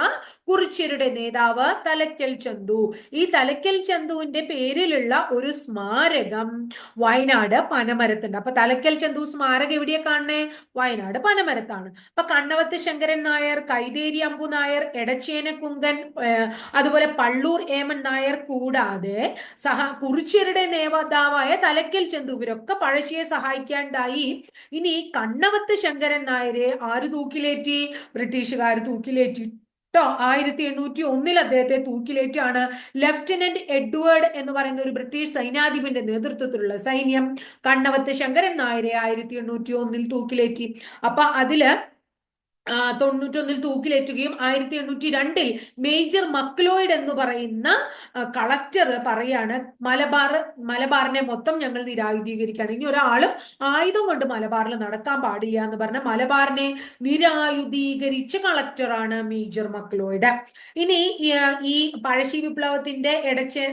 കുറിച്യരുടെ നേതാവ് തലക്കൽ ചന്തു. ഈ തലക്കൽ ചന്തുവിന്റെ പേരിലുള്ള ഒരു സ്മാരകം വയനാട് പനമരത്തുണ്ട്. അപ്പൊ തലക്കൽ ചന്തു സ്മാരകം എവിടെയാ കാണണേ വയനാട് പനമരത്താണ്. അപ്പൊ കണ്ണവത്ത് ശങ്കരൻ നായർ കൈതേരി അമ്പു നായർ എടച്ചേന കുങ്കൻ അതുപോലെ പള്ളൂർ ഏമൻ നായർ കൂടാതെ സഹ കുറിച്യരുടെ നേതാവായ തലക്കിൽ ചന്തു ഇവരൊക്കെ പഴശ്ശിയെ സഹായിക്കാണ്ടായി. ഇനി കണ്ണവത്ത് ശങ്കരൻ നായരെ ആര് തൂക്കിലേറ്റി? ബ്രിട്ടീഷുകാർ തൂക്കിലേറ്റി കേട്ടോ ആയിരത്തി എണ്ണൂറ്റി ഒന്നിൽ അദ്ദേഹത്തെ തൂക്കിലേറ്റാണ് ലഫ്റ്റനന്റ് എഡ്വേർഡ് എന്ന് പറയുന്ന ഒരു ബ്രിട്ടീഷ് സൈനാധിപന്റെ നേതൃത്വത്തിലുള്ള സൈന്യം കണ്ണവത്ത് ശങ്കരൻ നായരെ ആയിരത്തി എണ്ണൂറ്റി ഒന്നിൽ തൂക്കിലേറ്റി. അപ്പൊ അതിൽ തൊണ്ണൂറ്റൊന്നിൽ തൂക്കിലേറ്റുകയും ആയിരത്തി എണ്ണൂറ്റി രണ്ടിൽ മേജർ മക്ലോയിഡ് എന്ന് പറയുന്ന കളക്ടർ പറയാണ് മലബാർ മലബാറിനെ മൊത്തം ഞങ്ങൾ നിരായുധീകരിക്കുകയാണ്. ഇനി ഒരാളും ആയുധം കൊണ്ട് മലബാറിൽ നടക്കാൻ പാടില്ല എന്ന് പറഞ്ഞ മലബാറിനെ നിരായുധീകരിച്ച കളക്ടറാണ് മേജർ മക്ലോയിഡ്. ഇനി ഈ പഴശ്ശി വിപ്ലവത്തിന്റെ ഇടച്ചേ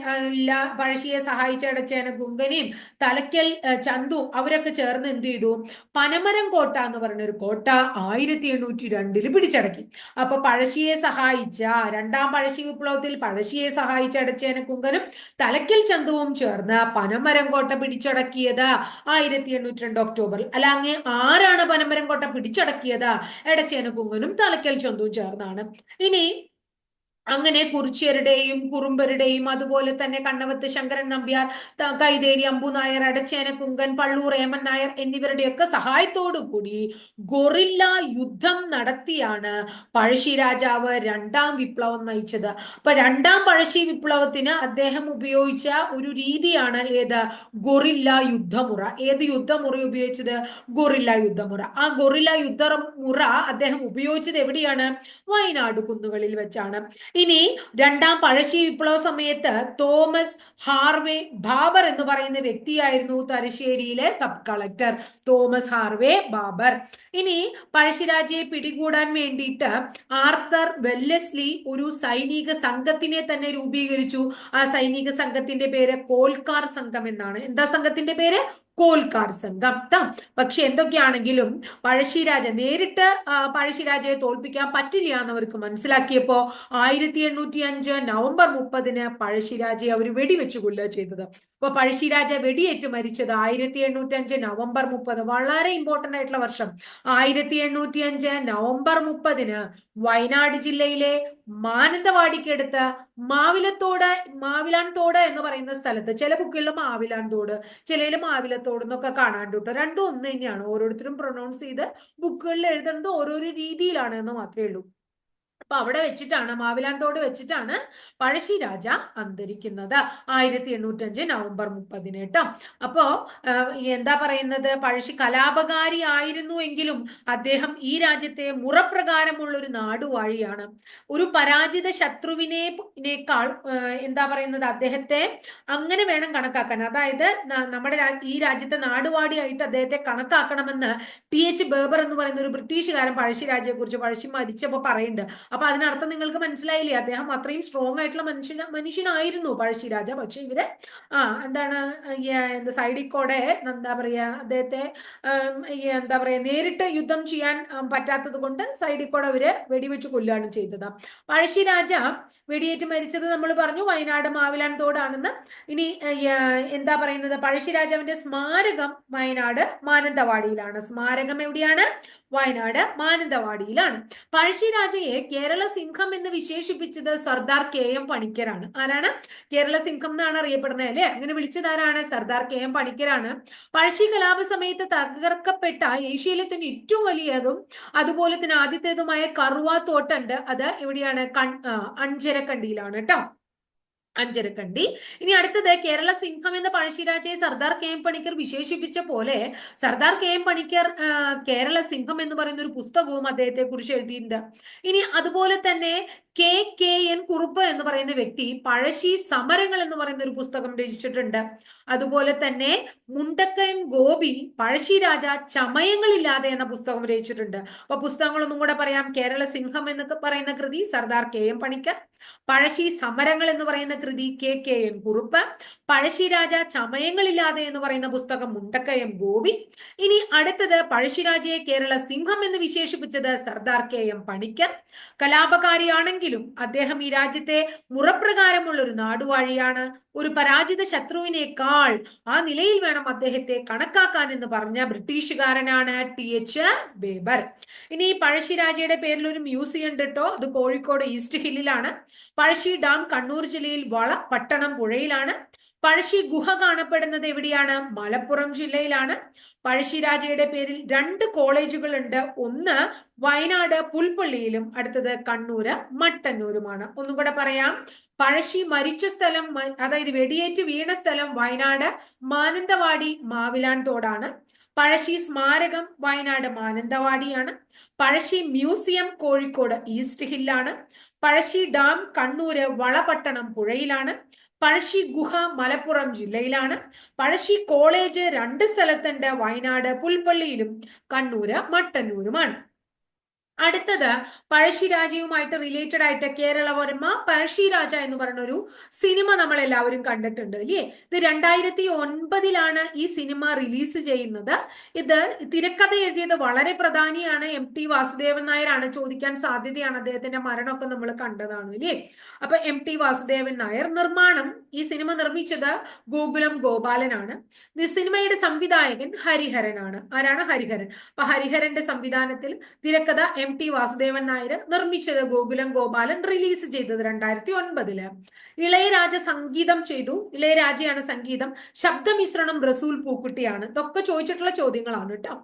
പഴശ്ശിയെ സഹായിച്ച ഇടച്ചേന ഗുങ്കനെയും തലക്കൽ ചന്തു അവരൊക്കെ ചേർന്ന് എന്ത് ചെയ്തു? പനമരം കോട്ട എന്ന് പറഞ്ഞ ഒരു കോട്ട ആയിരത്തി എണ്ണൂറ്റി തൊണ്ണൂറ്റി രണ്ടിൽ പിടിച്ചടക്കി. അപ്പൊ പഴശ്ശിയെ സഹായിച്ച രണ്ടാം പഴശ്ശി വിപ്ലവത്തിൽ പഴശ്ശിയെ സഹായിച്ച അടച്ചേനക്കുങ്കനും തലക്കൽ ചന്തുവും ചേർന്ന് പനമരം കോട്ട പിടിച്ചടക്കിയത് ആയിരത്തി എണ്ണൂറ്റി രണ്ട് ഒക്ടോബറിൽ. അല്ല അങ്ങേ ആരാണ് പനമരം കോട്ട പിടിച്ചടക്കിയത് എടച്ചേനക്കുങ്കനും തലക്കൽ ചന്തുവും ചേർന്നാണ്. ഇനി അങ്ങനെ കുറിച്യരുടെയും കുറുമ്പരുടെയും അതുപോലെ തന്നെ കണ്ണവത്ത് ശങ്കരൻ നമ്പ്യാർ കൈതേരി അമ്പു നായർ അടച്ചേന കുങ്കൻ പള്ളൂർ ഏമൻ നായർ എന്നിവരുടെയൊക്കെ സഹായത്തോടു കൂടി ഗൊറില്ല യുദ്ധം നടത്തിയാണ് പഴശ്ശി രാജാവ് രണ്ടാം വിപ്ലവം നയിച്ചത്. അപ്പൊ രണ്ടാം പഴശ്ശി വിപ്ലവത്തിന് അദ്ദേഹം ഉപയോഗിച്ച ഒരു രീതിയാണ് ഏത്? ഗൊറില്ല യുദ്ധമുറ. ഏത് യുദ്ധമുറ ഉപയോഗിച്ചത്? ഗൊറില്ല യുദ്ധമുറ. ആ ഗൊറില്ല യുദ്ധമുറ അദ്ദേഹം ഉപയോഗിച്ചത് എവിടെയാണ്? വയനാട് കുന്നുകളിൽ വെച്ചാണ്. ഇനി രണ്ടാം പഴശ്ശി വിപ്ലവ സമയത്ത് തോമസ് ഹാർവേ ബാബർ എന്ന് പറയുന്ന വ്യക്തിയായിരുന്നു തലശ്ശേരിയിലെ sub collector Thomas Harvey Baber. ഇനി പഴശ്ശിരാജയെ പിടികൂടാൻ വേണ്ടിയിട്ട് ആർത്തർ വെല്ലസ്ലി ഒരു സൈനിക സംഘത്തിനെ തന്നെ രൂപീകരിച്ചു. ആ സൈനിക സംഘത്തിന്റെ പേര് കോൽക്കാർ സംഘം എന്നാണ്. എന്താ സംഘത്തിന്റെ പേര്? കോൽക്കാർ സംഘം. പക്ഷെ എന്തൊക്കെയാണെങ്കിലും പഴശ്ശിരാജ നേരിട്ട് പഴശ്ശിരാജയെ തോൽപ്പിക്കാൻ പറ്റില്ല എന്നവർക്ക് മനസ്സിലാക്കിയപ്പോ ആയിരത്തി എണ്ണൂറ്റി അഞ്ച് നവംബർ മുപ്പതിന് പഴശ്ശിരാജയെ അവർ വെടിവെച്ചു കൊല്ലുക ചെയ്തത്. അപ്പൊ പഴശ്ശിരാജ വെടിയേറ്റ് മരിച്ചത് ആയിരത്തി എണ്ണൂറ്റി അഞ്ച് നവംബർ മുപ്പത്. വളരെ ഇമ്പോർട്ടന്റ് ആയിട്ടുള്ള വർഷം. ആയിരത്തി എണ്ണൂറ്റി അഞ്ച് നവംബർ മുപ്പതിന് വയനാട് ജില്ലയിലെ മാനന്തവാടിക്കടുത്ത് മാവിലത്തോട് മാവിലാൻതോട് എന്ന് പറയുന്ന സ്ഥലത്ത് ചില ബുക്കുകളിൽ മാവിലാൻതോട് ചിലയിൽ മാവിലത്തോട് എന്നൊക്കെ കാണാണ്ട് കേട്ടോ. രണ്ടും ഒന്ന് തന്നെയാണ്. ഓരോരുത്തരും പ്രൊനൗൺസ് ചെയ്ത് ബുക്കുകളിൽ എഴുതുന്നത് ഓരോരോ രീതിയിലാണ് എന്ന് മാത്രമേ ഉള്ളൂ. അപ്പൊ അവിടെ വെച്ചിട്ടാണ് മാവിലാന്തോട് വെച്ചിട്ടാണ് പഴശ്ശി രാജ അന്തരിക്കുന്നത്. ആയിരത്തി എണ്ണൂറ്റി അഞ്ച് നവംബർ മുപ്പതിന് കേട്ടോ അപ്പോ എന്താ പറയുന്നത്? പഴശ്ശി കലാപകാരി ആയിരുന്നു എങ്കിലും അദ്ദേഹം ഈ രാജ്യത്തെ മുറപ്രകാരമുള്ള ഒരു നാടുവാഴിയാണ്. ഒരു പരാജിത ശത്രുവിനേക്കാൾ എന്താ പറയുന്നത്? അദ്ദേഹത്തെ അങ്ങനെ വേണം കണക്കാക്കാൻ. അതായത് നമ്മുടെ ഈ രാജ്യത്തെ നാടുവാടിയായിട്ട് അദ്ദേഹത്തെ കണക്കാക്കണമെന്ന് ടി എച്ച് ബേബർ എന്ന് പറയുന്ന ഒരു ബ്രിട്ടീഷുകാരൻ പഴശ്ശി രാജയെ കുറിച്ച് പഴശ്ശി മരിച്ചപ്പോ പറയുന്നുണ്ട്. അപ്പൊ അതിനർത്ഥം നിങ്ങൾക്ക് മനസ്സിലായില്ലേ? അദ്ദേഹം അത്രയും സ്ട്രോങ് ആയിട്ടുള്ള മനുഷ്യന മനുഷ്യനായിരുന്നു പഴശ്ശിരാജ പക്ഷെ ഇവർ ആ എന്താണ് എന്താ സൈഡിൽ കൂടെ എന്താ പറയാ അദ്ദേഹത്തെ എന്താ പറയാ നേരിട്ട് യുദ്ധം ചെയ്യാൻ പറ്റാത്തത് കൊണ്ട് സൈഡിൽ കൂടെ അവർ വെടിവെച്ച് കൊല്ലുകയാണ് ചെയ്തത്. പഴശ്ശിരാജ വെടിയേറ്റ് മരിച്ചത് നമ്മൾ പറഞ്ഞു വയനാട് മാവിലാൻ തോടാണെന്ന്. ഇനി എന്താ പറയുന്നത്? പഴശ്ശിരാജാവിന്റെ സ്മാരകം വയനാട് മാനന്തവാടിയിലാണ്. സ്മാരകം എവിടെയാണ്? വയനാട് മാനന്തവാടിയിലാണ്. പഴശ്ശിരാജയെ കേരള കേരള സിംഹം എന്ന് വിശേഷിപ്പിച്ചത് സർദാർ കെ എം പണിക്കരാണ്. ആരാണ്? കേരള സിംഹം എന്നാണ് അറിയപ്പെടുന്നത് അല്ലെ? അങ്ങനെ വിളിച്ചത് ആരാണ്? സർദാർ കെ എം പണിക്കരാണ്. പഴശ്ശി കലാപ സമയത്ത് തകർക്കപ്പെട്ട ഏഷ്യയിലെ തന്നെ ഏറ്റവും വലിയതും അതുപോലെ തന്നെ ആദ്യത്തേതുമായ കറുവാ തോട്ടുണ്ട്. അത് എവിടെയാണ്? കൺ അഞ്ചരക്കണ്ടിയിലാണ് കേട്ടോ. അഞ്ചരക്കണ്ടി. ഇനി അടുത്തത് കേരള സിംഹം എന്ന പഴശ്ശിരാജയെ സർദാർ കെ എം പണിക്കർ വിശേഷിപ്പിച്ച പോലെ സർദാർ കെ എം പണിക്കർ കേരള സിംഹം എന്ന് പറയുന്ന ഒരു പുസ്തകവും അദ്ദേഹത്തെ കുറിച്ച് എഴുതിയിട്ടുണ്ട്. ഇനി അതുപോലെ തന്നെ കെ കെ എൻ കുറുപ്പ് എന്ന് പറയുന്ന വ്യക്തി പഴശ്ശി സമരങ്ങൾ എന്ന് പറയുന്ന ഒരു പുസ്തകം രചിച്ചിട്ടുണ്ട്. അതുപോലെ തന്നെ മുണ്ടക്കയം ഗോപി പഴശ്ശി രാജ ചമയങ്ങളില്ലാതെ എന്ന പുസ്തകം രചിച്ചിട്ടുണ്ട്. അപ്പൊ പുസ്തകങ്ങളൊന്നും കൂടെ പറയാം. കേരള സിംഹം എന്നൊക്കെ പറയുന്ന കൃതി സർദാർ കെ എം പണിക്കർ. പഴശ്ശി സമരങ്ങൾ എന്ന് പറയുന്ന കൃതി K K N Kurup Pazhassiraja ചമയങ്ങളില്ലാതെ എന്ന് പറയുന്ന പുസ്തകം മുണ്ടക്ക എം ഗോപി. ഇനി അടുത്തത് പഴശ്ശിരാജയെ കേരള സിംഹം എന്ന് വിശേഷിപ്പിച്ചത് സർദാർ കെ എം പണിക്കർ. കലാപകാരിയാണെങ്കിലും അദ്ദേഹം ഈ രാജ്യത്തെ മുറപ്രകാരമുള്ള ഒരു നാടുവാഴിയാണ്. ഒരു പരാജിത ശത്രുവിനേക്കാൾ ആ നിലയിൽ വേണം അദ്ദേഹത്തെ കണക്കാക്കാൻ എന്ന് പറഞ്ഞ ബ്രിട്ടീഷുകാരനാണ് ടി എച്ച് ബേബർ. ഇനി പഴശ്ശിരാജയുടെ പേരിൽ ഒരു മ്യൂസിയം ഉണ്ട് കേട്ടോ അത് കോഴിക്കോട് ഈസ്റ്റ് ഹില്ലിലാണ്. പഴശ്ശി ഡാം കണ്ണൂർ ജില്ലയിൽ വള പട്ടണം പുഴയിലാണ്. പഴശ്ശി ഗുഹ കാണപ്പെടുന്നത് എവിടെയാണ്? മലപ്പുറം ജില്ലയിലാണ്. പഴശ്ശി രാജയുടെ പേരിൽ രണ്ട് കോളേജുകൾ ഉണ്ട്. ഒന്ന് വയനാട് പുൽപ്പള്ളിയിലും അടുത്തത് കണ്ണൂര് മട്ടന്നൂരുമാണ്. ഒന്നും കൂടെ പറയാം. പഴശ്ശി മരിച്ച സ്ഥലം അതായത് വെടിയേറ്റ് വീണ സ്ഥലം വയനാട് മാനന്തവാടി മാവിലാൻ തോടാണ്. പഴശ്ശി സ്മാരകം വയനാട് മാനന്തവാടിയാണ്. പഴശ്ശി മ്യൂസിയം കോഴിക്കോട് ഈസ്റ്റ് ഹില്ലാണ്. പഴശ്ശി ഡാം കണ്ണൂര് വളപട്ടണം പുഴയിലാണ്. പഴശ്ശി ഗുഹ മലപ്പുറം ജില്ലയിലാണ്. പഴശ്ശി കോളേജ് രണ്ട് സ്ഥലത്തുണ്ട്. വയനാട് പുൽപ്പള്ളിയിലും കണ്ണൂര് മട്ടന്നൂരുമാണ്. അടുത്തത് പഴശ്ശിരാജയുമായിട്ട് റിലേറ്റഡ് ആയിട്ട് കേരളവർമ്മ പഴശ്ശിരാജ എന്ന് പറയുന്ന ഒരു സിനിമ നമ്മൾ എല്ലാവരും കണ്ടിട്ടുണ്ട് അല്ലേ ഇത് രണ്ടായിരത്തി ഒൻപതിലാണ് ഈ സിനിമ റിലീസ് ചെയ്യുന്നത്. ഇത് തിരക്കഥ എഴുതിയത് വളരെ പ്രധാനിയാണ്. എം ടി വാസുദേവൻ നായരാണ് ചോദിക്കാൻ സാധ്യതയാണ് അദ്ദേഹത്തിന്റെ മരണമൊക്കെ നമ്മൾ കണ്ടതാണ് അല്ലേ അപ്പൊ എം ടി വാസുദേവൻ നായർ നിർമ്മാണം ഈ സിനിമ നിർമ്മിച്ചത് ഗോകുലം ഗോപാലനാണ്. ഈ സിനിമയുടെ സംവിധായകൻ ഹരിഹരനാണ്. ആരാണ് ഹരിഹരൻ? അപ്പൊ ഹരിഹരന്റെ സംവിധാനത്തിൽ തിരക്കഥ എം ടി വാസുദേവൻ നായർ നിർമ്മിച്ചത് ഗോകുലം ഗോപാലൻ റിലീസ് ചെയ്തത് രണ്ടായിരത്തി ഒൻപതിൽ ഇളയരാജ സംഗീതം ചെയ്തു. ഇളയരാജയാണ് സംഗീതം. ശബ്ദമിശ്രണം റസൂൽ പൂക്കുട്ടിയാണ്. ഇതൊക്കെ ചോദിച്ചിട്ടുള്ള ചോദ്യങ്ങളാണ് കേട്ടോ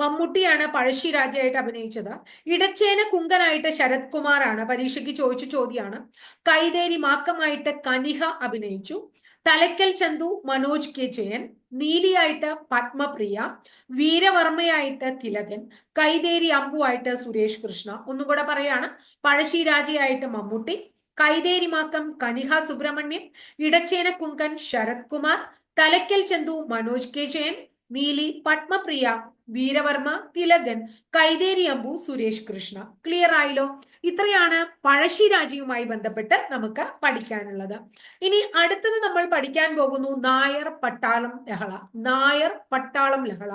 മമ്മൂട്ടിയാണ് പഴശ്ശിരാജയായിട്ട് അഭിനയിച്ചത്. ഇടച്ചേന കുങ്കനായിട്ട് ശരത് കുമാറാണ് പരീക്ഷയ്ക്ക് ചോദിച്ച ചോദ്യമാണ് കൈതേരി മാക്കമായിട്ട് കനിഹ അഭിനയിച്ചു. തലക്കൽ ചന്തു മനോജ് കെ. ജയൻ നീലിയായിട്ട് പത്മപ്രിയ വീരവർമ്മയായിട്ട് തിലകൻ കൈതേരി അമ്പുവായിട്ട് സുരേഷ് കൃഷ്ണ ഒന്നും കൂടെ പറയാണ്. പഴശ്ശിരാജയായിട്ട് മമ്മൂട്ടി കൈതേരിമാക്കം കനിഹ സുബ്രഹ്മണ്യം ഇടച്ചേന കുങ്കൻ ശരത് കുമാർ തലക്കൽ ചന്തു മനോജ് കെ. ജയൻ നീലി പത്മപ്രിയ വീരവർമ്മ തിലകൻ കൈതേരി അമ്പു സുരേഷ് കൃഷ്ണ. ക്ലിയർ ആയല്ലോ? ഇത്രയാണ് പഴശ്ശി രാജയുമായി ബന്ധപ്പെട്ട് നമുക്ക് പഠിക്കാനുള്ളത്. ഇനി അടുത്തത് നമ്മൾ പഠിക്കാൻ പോകുന്നു നായർ പട്ടാളം ലഹള. നായർ പട്ടാളം ലഹള.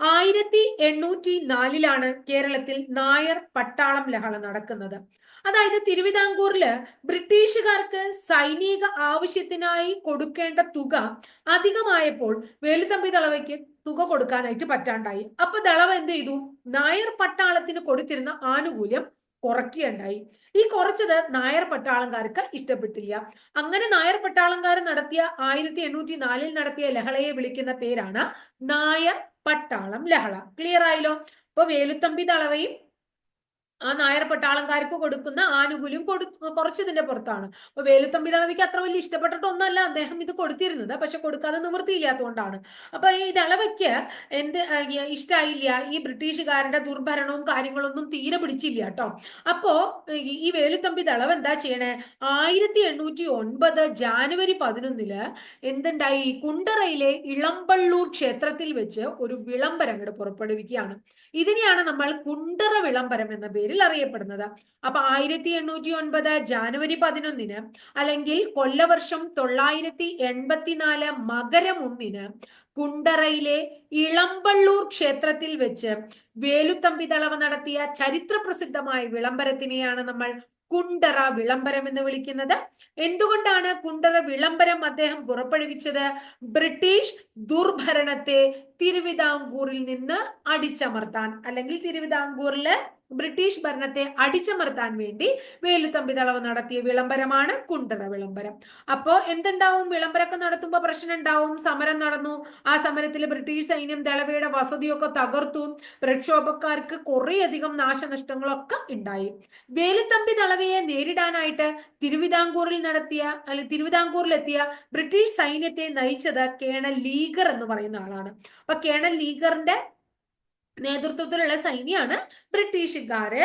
ആയിരത്തി എണ്ണൂറ്റി നാലിലാണ് കേരളത്തിൽ നായർ പട്ടാളം ലഹള നടക്കുന്നത്. അതായത് തിരുവിതാംകൂറിൽ ബ്രിട്ടീഷുകാർക്ക് സൈനിക ആവശ്യത്തിനായി കൊടുക്കേണ്ട തുക അധികമായപ്പോൾ വേലുത്തമ്പി ദളവയ്ക്ക് തുക കൊടുക്കാനായിട്ട് പറ്റാണ്ടായി. അപ്പൊ ദളവ എന്ത് ചെയ്തു? നായർ പട്ടാളത്തിന് കൊടുത്തിരുന്ന ആനുകൂല്യം കുറയ്ക്കുകയുണ്ടായി. ഈ കുറച്ചത് നായർ പട്ടാളങ്കാർക്ക് ഇഷ്ടപ്പെട്ടില്ല. അങ്ങനെ നായർ പട്ടാളങ്കാർ നടത്തിയ ആയിരത്തി എണ്ണൂറ്റി നാലിൽ നടത്തിയ ലഹളയെ വിളിക്കുന്ന പേരാണ് നായർ പട്ടാളം ലഹള. ക്ലിയർ ആയല്ലോ? അപ്പൊ വേലുത്തമ്പി ദളവയും ആ നായർ പട്ടാളംകാർക്ക് കൊടുക്കുന്ന ആനുകൂല്യം കൊടു കുറച്ചതിന്റെ പുറത്താണ്. അപ്പൊ വേലുത്തമ്പി ദളവിക്ക് അത്ര വലിയ ഇഷ്ടപ്പെട്ടിട്ടൊന്നല്ല അദ്ദേഹം ഇത് കൊടുത്തിരുന്നത്. പക്ഷെ കൊടുക്കാതെ നിവൃത്തിയില്ലാത്തതുകൊണ്ടാണ്. അപ്പൊ ഈ ദളവയ്ക്ക് എന്ത് ഇഷ്ടായില്ല. ഈ ബ്രിട്ടീഷുകാരുടെ ദുർഭരണവും കാര്യങ്ങളൊന്നും തീരെ പിടിച്ചില്ല കേട്ടോ. അപ്പോ ഈ വേലുത്തമ്പി ദളവ് എന്താ ചെയ്യണേ? ആയിരത്തി എണ്ണൂറ്റി ഒൻപത് ജാനുവരി പതിനൊന്നിൽ എന്തുണ്ടായി? കുണ്ടറയിലെ ഇളമ്പള്ളൂർ ക്ഷേത്രത്തിൽ വെച്ച് ഒരു വിളംബരം അങ്ങോട്ട് പുറപ്പെടുവിക്കുകയാണ്. ഇതിനെയാണ് നമ്മൾ കുണ്ടറ വിളംബരം എന്ന പേരിൽ അറിയപ്പെടുന്നത്. അപ്പൊ ആയിരത്തി എണ്ണൂറ്റി ഒൻപത് ജാനുവരി പതിനൊന്നിന് അല്ലെങ്കിൽ കൊല്ലവർഷം തൊള്ളായിരത്തി എൺപത്തിനാല് മകരം ഒന്നിന് കുണ്ടറയിലെ ഇളമ്പള്ളൂർ ക്ഷേത്രത്തിൽ വെച്ച് വേലുത്തമ്പി തളവ നടത്തിയ ചരിത്ര പ്രസിദ്ധമായ വിളംബരത്തിനെയാണ് നമ്മൾ കുണ്ടറ വിളംബരം എന്ന് വിളിക്കുന്നത്. എന്തുകൊണ്ടാണ് കുണ്ടറ വിളംബരം അദ്ദേഹം പുറപ്പെടുവിച്ചത്? ബ്രിട്ടീഷ് ദുർഭരണത്തെ തിരുവിതാംകൂറിൽ നിന്ന് അടിച്ചമർത്താൻ അല്ലെങ്കിൽ തിരുവിതാംകൂറിൽ ബ്രിട്ടീഷ് ഭരണത്തെ അടിച്ചമർത്താൻ വേണ്ടി വേലുത്തമ്പി തളവ് നടത്തിയ വിളംബരമാണ് കുണ്ടറ വിളംബരം. അപ്പോ എന്തുണ്ടാവും? വിളംബരമൊക്കെ നടത്തുമ്പോൾ പ്രശ്നം ഉണ്ടാവും സമരം നടന്നു. ആ സമരത്തിൽ ബ്രിട്ടീഷ് സൈന്യം ദളവയുടെ വസതിയൊക്കെ തകർത്തു. പ്രക്ഷോഭക്കാർക്ക് കുറേയധികം നാശനഷ്ടങ്ങളൊക്കെ ഉണ്ടായി. വേലുത്തമ്പി ദളവയെ നേരിടാനായിട്ട് തിരുവിതാംകൂറിൽ നടത്തിയ അല്ലെങ്കിൽ തിരുവിതാംകൂറിലെത്തിയ ബ്രിട്ടീഷ് സൈന്യത്തെ നയിച്ചത് കേണൽ ലീഗർ എന്ന് പറയുന്ന ആളാണ്. അപ്പൊ കേണൽ ലീഗറിന്റെ നേതൃത്വത്തിലുള്ള സൈന്യമാണ് ബ്രിട്ടീഷുകാര്.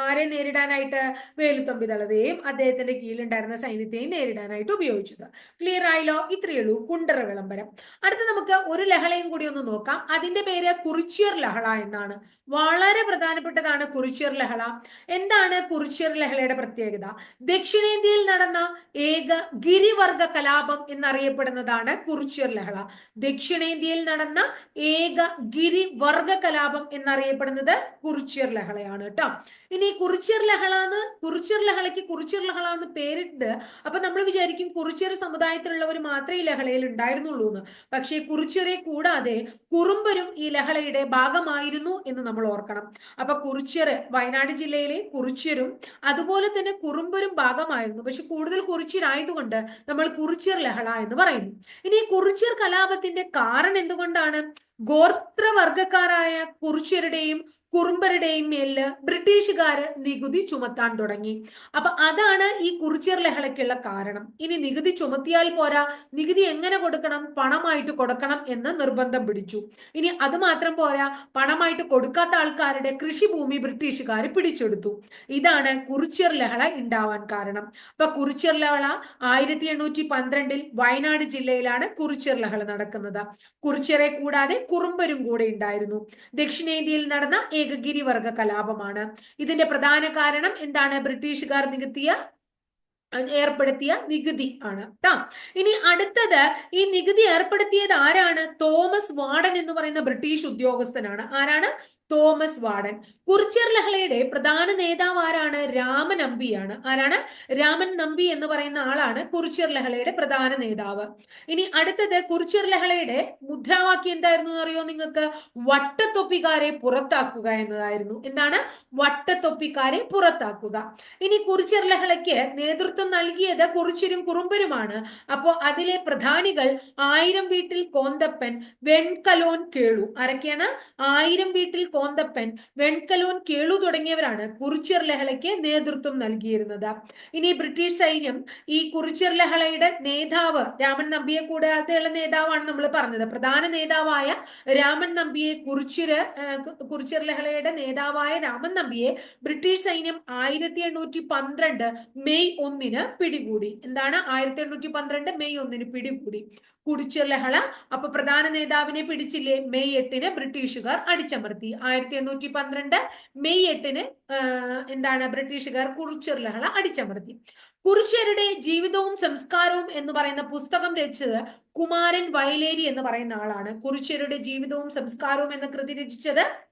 ആരെ നേരിടാനായിട്ട് വേലുത്തമ്പി ദളവയെയും അദ്ദേഹത്തിന്റെ കീഴിലുണ്ടായിരുന്ന സൈന്യത്തെയും നേരിടാനായിട്ട് ഉപയോഗിച്ചത്. ക്ലിയർ ആയല്ലോ? ഇത്രയേ ഉള്ളൂ. കുണ്ടറ വിളംബരം. അടുത്ത നമുക്ക് ഒരു ലഹളയും കൂടി ഒന്ന് നോക്കാം. അതിന്റെ പേര് കുറിച്ചിയർ ലഹള എന്നാണ്. വളരെ പ്രധാനപ്പെട്ടതാണ് കുറിച്ചിയർ ലഹള. എന്താണ് കുറിച്ചിയർ ലഹളയുടെ പ്രത്യേകത? ദക്ഷിണേന്ത്യയിൽ നടന്ന ഏക ഗിരിവർഗ കലാപം എന്നറിയപ്പെടുന്നതാണ് കുറിച്ചിയർ ലഹള. ദക്ഷിണേന്ത്യയിൽ നടന്ന ഏക ഗിരി വർഗ കലാപം എന്നറിയപ്പെടുന്നത് കുറിച്യർ ലഹളയാണ് കേട്ടോ. ഇനി കുറിച്യർ ലഹള എന്ന് കുറിച്യർ ലഹളയ്ക്ക് കുറിച്യർ ലഹള എന്ന് പേരിട്ട് അപ്പൊ നമ്മൾ വിചാരിക്കും കുറിച്യർ സമുദായത്തിലുള്ളവർ മാത്രമേ ഈ ലഹളയിൽ ഉണ്ടായിരുന്നുള്ളൂ എന്ന്. പക്ഷേ കുറിച്യരെ കൂടാതെ കുറുമ്പരും ഈ ലഹളയുടെ ഭാഗമായിരുന്നു എന്ന് നമ്മൾ ഓർക്കണം. അപ്പൊ കുറിച്യർ വയനാട് ജില്ലയിലെ കുറിച്യരും അതുപോലെ തന്നെ കുറുമ്പരും ഭാഗമായിരുന്നു. പക്ഷെ കൂടുതൽ കുറിച്യരായതുകൊണ്ട് നമ്മൾ കുറിച്യർ ലഹള എന്ന് പറയുന്നു. ഇനി കുറിച്യർ കലാപത്തിന്റെ കാരണം എന്തുകൊണ്ടാണ്? ഗോത്രവർഗക്കാരായ കുറിച്യരുടെയും കുറുമ്പരുടെയും മേലിൽ ബ്രിട്ടീഷുകാര് നികുതി ചുമത്താൻ തുടങ്ങി. അപ്പൊ അതാണ് ഈ കുറിച്ചിയർ ലഹളയ്ക്കുള്ള കാരണം. ഇനി നികുതി ചുമത്തിയാൽ പോരാ നികുതി എങ്ങനെ കൊടുക്കണം? പണമായിട്ട് കൊടുക്കണം എന്ന് നിർബന്ധം പിടിച്ചു. ഇനി അത് മാത്രം പോരാ പണമായിട്ട് കൊടുക്കാത്ത ആൾക്കാരുടെ കൃഷിഭൂമി ബ്രിട്ടീഷുകാർ പിടിച്ചെടുത്തു. ഇതാണ് കുറിച്ചിയർ ലഹള ഉണ്ടാവാൻ കാരണം. അപ്പൊ കുറിച്ചിയർ ലഹള ആയിരത്തി എണ്ണൂറ്റി പന്ത്രണ്ടിൽ വയനാട് ജില്ലയിലാണ് കുറിച്ചിയർ ലഹള നടക്കുന്നത്. കുറിച്ചിയറെ കൂടാതെ കുറുമ്പരും കൂടെ ഉണ്ടായിരുന്നു ദക്ഷിണേന്ത്യയിൽ നടന്ന ഏകഗിരിവർഗ കലാപമാണ്. ഇതിന്റെ പ്രധാന കാരണം എന്താണ്? ബ്രിട്ടീഷുകാർ നികത്തിയ ഏർപ്പെടുത്തിയ നികുതി ആണ് കേട്ടോ ഇനി അടുത്തത് ഈ നികുതി ഏർപ്പെടുത്തിയത് ആരാണ്? തോമസ് വാർഡൻ എന്ന് പറയുന്ന ബ്രിട്ടീഷ് ഉദ്യോഗസ്ഥനാണ്. ആരാണ്? തോമസ് വാർഡൻ കുറിച്ചർ ലഹളയുടെ പ്രധാന നേതാവ് ആരാണ്? രാമൻ അമ്പിയാണ് ആരാണ്? രാമൻ നമ്പി എന്ന് പറയുന്ന ആളാണ് കുറിച്ചർ ലഹളയുടെ പ്രധാന നേതാവ്. ഇനി അടുത്തത് കുറിച്ചർ ലഹളയുടെ മുദ്രാവാക്യം എന്തായിരുന്നു അറിയോ നിങ്ങൾക്ക്? വട്ടത്തൊപ്പിക്കാരെ പുറത്താക്കുക എന്നതായിരുന്നു. എന്താണ്? വട്ടത്തൊപ്പിക്കാരെ പുറത്താക്കുക. ഇനി കുറിച്ചർ ലഹളയ്ക്ക് നേതൃത്വം നൽകിയത് കുറിച്യരും കുറുമ്പരുമാണ്. അപ്പോ അതിലെ പ്രധാനികൾ ആയിരം വീട്ടിൽ കോന്തപ്പൻ വെൺകലോൻ കേളു. ആരൊക്കെയാണ്? ആയിരം വീട്ടിൽ കോന്തപ്പൻ വെൺകലോൻ കേളു തുടങ്ങിയവരാണ് കുറിച്യർ ലഹളയ്ക്ക് നേതൃത്വം നൽകിയിരുന്നത്. ഇനി ബ്രിട്ടീഷ് സൈന്യം ഈ കുറിച്യർ ലഹളയുടെ നേതാവ് രാമൻ നമ്പിയെ കൂടാതെയുള്ള നേതാവാണ് നമ്മൾ പറഞ്ഞത്. പ്രധാന നേതാവായ രാമൻ നമ്പിയെ കുറിച്ചിര് കുറിച്ചിർ ലഹളയുടെ നേതാവായ രാമൻ നമ്പിയെ ബ്രിട്ടീഷ് സൈന്യം ആയിരത്തി എണ്ണൂറ്റി പന്ത്രണ്ട് മെയ് ഒന്നിന് പിടികൂടി. എന്താണ്? ആയിരത്തി എണ്ണൂറ്റി പന്ത്രണ്ട് മെയ് ഒന്നിന് പിടികൂടി. കുറിച്യർ ലഹള അപ്പൊ പ്രധാന നേതാവിനെ പിടിച്ചില്ലേ? മെയ് എട്ടിന് ബ്രിട്ടീഷുകാർ അടിച്ചമർത്തി. ആയിരത്തി എണ്ണൂറ്റി പന്ത്രണ്ട് മെയ് എട്ടിന് എന്താണ്? ബ്രിട്ടീഷുകാർ കുറിച്ചർ ലഹള അടിച്ചമർത്തി. കുറിച്യരുടെ ജീവിതവും സംസ്കാരവും എന്ന് പറയുന്ന പുസ്തകം രചിച്ചത് കുമാരൻ വയലേരി എന്ന് പറയുന്ന ആളാണ്. കുറിച്യരുടെ ജീവിതവും സംസ്കാരവും എന്ന കൃതി രചിച്ചത്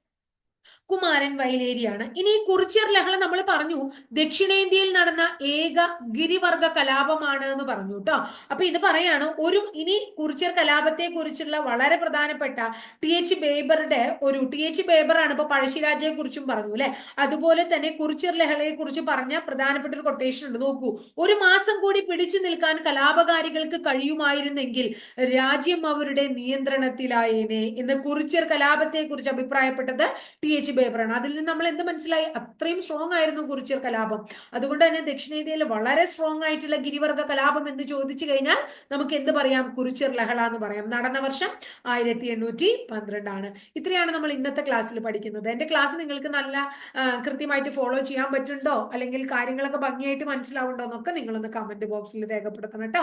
കുമാരൻ വയലേരിയാണ് ഇനി കുറിച്യർ ലഹള നമ്മൾ പറഞ്ഞു ദക്ഷിണേന്ത്യയിൽ നടന്ന ഏക ഗിരിവർഗ കലാപമാണ് എന്ന് പറഞ്ഞു കേട്ടോ അപ്പൊ ഇത് പറയാണ് ഒരു ഇനി കുറിച്യർ കലാപത്തെ കുറിച്ചുള്ള വളരെ പ്രധാനപ്പെട്ട ടി എച്ച് ബേബറുടെ ഒരു ടി എച്ച് ബേബറാണ് ഇപ്പൊ പഴശ്ശിരാജയെ കുറിച്ചും പറഞ്ഞു അല്ലെ അതുപോലെ തന്നെ കുറിച്യർ ലഹളയെ കുറിച്ച് പറഞ്ഞ പ്രധാനപ്പെട്ട ഒരു കൊട്ടേഷൻ ഉണ്ട്. നോക്കൂ ഒരു മാസം കൂടി പിടിച്ചു നിൽക്കാൻ കലാപകാരികൾക്ക് കഴിയുമായിരുന്നെങ്കിൽ രാജ്യം അവരുടെ നിയന്ത്രണത്തിലായേനെ എന്ന് കുറിച്യർ കലാപത്തെ കുറിച്ച് അഭിപ്രായപ്പെട്ടത് ടി എച്ച് ബേബറാണ് അതിൽ നിന്ന് നമ്മൾ എന്ത് മനസ്സിലായി? അത്രയും സ്ട്രോങ് ആയിരുന്നു കുറിച്യർ കലാപം. അതുകൊണ്ട് തന്നെ ദക്ഷിണേന്ത്യയിൽ വളരെ സ്ട്രോങ് ആയിട്ടുള്ള ഗിരിവർഗ കലാപം എന്ന് ചോദിച്ചു കഴിഞ്ഞാൽ നമുക്ക് എന്ത് പറയാം? കുറിച്യർ ലഹള എന്ന് പറയാം. നടന്ന വർഷം ആയിരത്തി എണ്ണൂറ്റി പന്ത്രണ്ടാണ് ഇത്രയാണ് നമ്മൾ ഇന്നത്തെ ക്ലാസ്സിൽ പഠിക്കുന്നത്. എന്റെ ക്ലാസ് നിങ്ങൾക്ക് നല്ല കൃത്യമായിട്ട് ഫോളോ ചെയ്യാൻ പറ്റുന്നുണ്ടോ? അല്ലെങ്കിൽ കാര്യങ്ങളൊക്കെ ഭംഗിയായിട്ട് മനസ്സിലാവുണ്ടോ എന്നൊക്കെ നിങ്ങളൊന്ന് കമന്റ് ബോക്സിൽ രേഖപ്പെടുത്തണം കേട്ടോ.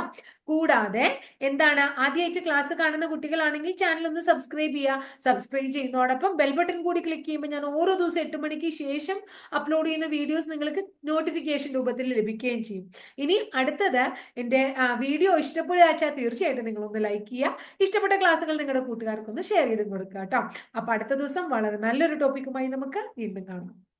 കൂടാതെ എന്താണ്? ആദ്യമായിട്ട് ക്ലാസ് കാണുന്ന കുട്ടികളാണെങ്കിൽ ചാനൽ ഒന്ന് സബ്സ്ക്രൈബ് ചെയ്യുക. സബ്സ്ക്രൈബ് ചെയ്യുന്നതോടൊപ്പം ബെൽ ബട്ടൺ കൂടി ക്ലിക്ക് ചെയ്യുമ്പോൾ ഞാൻ ഓരോ ദിവസം എട്ട് മണിക്ക് ശേഷം അപ്ലോഡ് ചെയ്യുന്ന വീഡിയോസ് നിങ്ങൾക്ക് നോട്ടിഫിക്കേഷൻ രൂപത്തിൽ ലഭിക്കുകയും ചെയ്യും. ഇനി അടുത്തത് എന്റെ വീഡിയോ ഇഷ്ടപ്പെടുകച്ചാൽ തീർച്ചയായിട്ടും നിങ്ങളൊന്ന് ലൈക്ക് ചെയ്യുക. ഇഷ്ടപ്പെട്ട ക്ലാസ്സുകൾ നിങ്ങളുടെ കൂട്ടുകാർക്കൊന്ന് ഷെയർ ചെയ്ത് കൊടുക്കുക കേട്ടോ. അപ്പം അടുത്ത ദിവസം വളരെ നല്ലൊരു ടോപ്പിക്കുമായി നമുക്ക് വീണ്ടും കാണാം.